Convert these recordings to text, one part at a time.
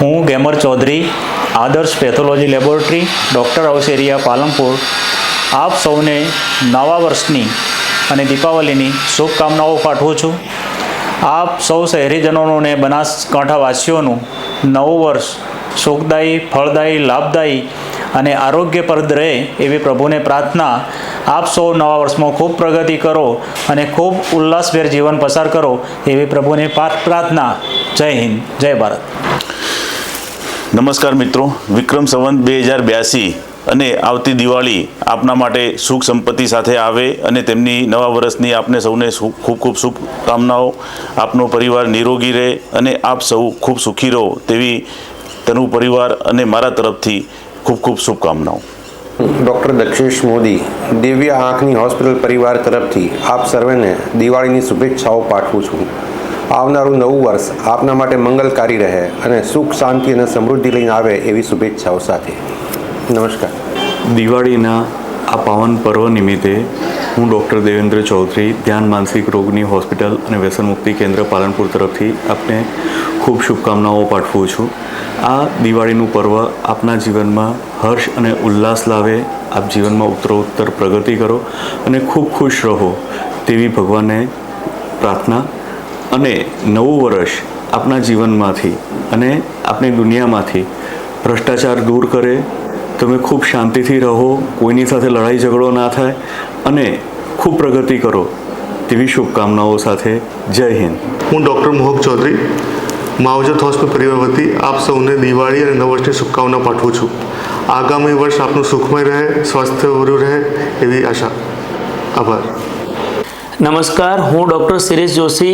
હું Gamar Chaudhary, Adarsh pathology laboratory, doctor Avaseriya Palanpur. આપ સૌને નવા વર્ષની અને દીપાવલીની શુભકામનાઓ પાઠવું છું. આપ સૌ શહેરીજનોનું બનાસકાંઠાવાસીઓનું નવું વર્ષ સુખદાયી, ફળદાયી, લાભદાયી અને આરોગ્યપ્રદ રહે એવી પ્રભુને પ્રાર્થના આપ સૌ નવા વર્ષમાં ખૂબ પ્રગતિ કરો અને ખૂબ ઉલ્લાસભેર જીવન પસાર કરો એવી પ્રભુને પ્રા- પ્રાર્થના. જય હિન્દ, જય ભારત. નમસ્કાર મિત્રો. વિક્રમ સંવંત બે હજાર બ્યાસી અને આવતી દિવાળી આપના માટે સુખ સંપત્તિ સાથે આવે અને તેમની નવા વર્ષની આપને સૌને ખૂબ ખૂબ શુભકામનાઓ. આપનો પરિવાર નિરોગી રહે અને આપ સૌ ખૂબ સુખી રહો તેવી તનુ પરિવાર અને મારા તરફથી ખૂબ ખૂબ શુભકામનાઓ. ડૉક્ટર દક્ષેશ મોદી, દિવ્ય આંખની હોસ્પિટલ પરિવાર તરફથી આપ સર્વેને દિવાળીની શુભેચ્છાઓ પાઠવું છું. આવનારું નવું વર્ષ આપના માટે મંગલકારી રહે અને સુખ, શાંતિ અને સમૃદ્ધિ લઈને આવે એવી શુભેચ્છાઓ સાથે. નમસ્કાર. દિવાળીના આ પાવન પર્વ નિમિત્તે હું ડૉક્ટર દેવેન્દ્ર ચૌધરી, ધ્યાન માનસિક રોગની હોસ્પિટલ અને વ્યસન મુક્તિ કેન્દ્ર પાલનપુર તરફથી આપને ખૂબ શુભકામનાઓ પાઠવું છું. આ દિવાળીનું પર્વ આપના જીવનમાં હર્ષ અને ઉલ્લાસ લાવે, આપ જીવનમાં ઉત્તરોત્તર પ્રગતિ કરો અને ખૂબ ખુશ રહો તેવી ભગવાનને પ્રાર્થના અને નવું વર્ષ આપના જીવનમાંથી અને આપણી દુનિયામાંથી ભ્રષ્ટાચાર દૂર કરે, તમે ખૂબ શાંતિથી રહો, કોઈની સાથે લડાઈ ઝઘડો ના થાય અને ખૂબ પ્રગતિ કરો તેવી શુભકામનાઓ સાથે જય હિન્દ. હું ડૉક્ટર મોહક ચૌધરી, માવજત હોસ્પિટલ પરિવાર વતી આપ સૌને દિવાળી અને નવ વર્ષની શુભકામના પાઠવું છું. આગામી વર્ષ આપનું સુખમય રહે સ્વાસ્થ્યભર્યું રહે એવી આશા. આભાર. નમસ્કાર, હું ડૉક્ટર શિરીષ જોશી,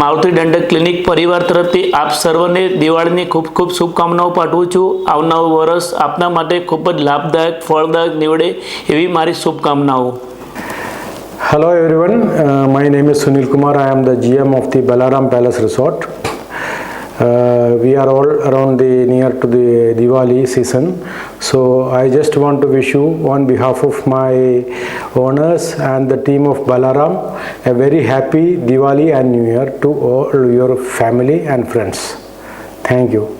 મારુતિ દંડક ક્લિનિક પરિવાર તરફથી આપ સર્વને દિવાળીની ખૂબ ખૂબ શુભકામનાઓ પાઠવું છું. આવનારું વર્ષ આપના માટે ખૂબ જ લાભદાયક, ફળદાયક નીવડે એવી મારી શુભકામનાઓ. Hello everyone my name is Sunil Kumar I am the GM of the Balaram palace Resort. Uh, we are all around the near to the Diwali season, so I just want to wish you, on behalf of my owners and the team of Balaram, a very happy Diwali and New Year to all your family and friends. Thank you.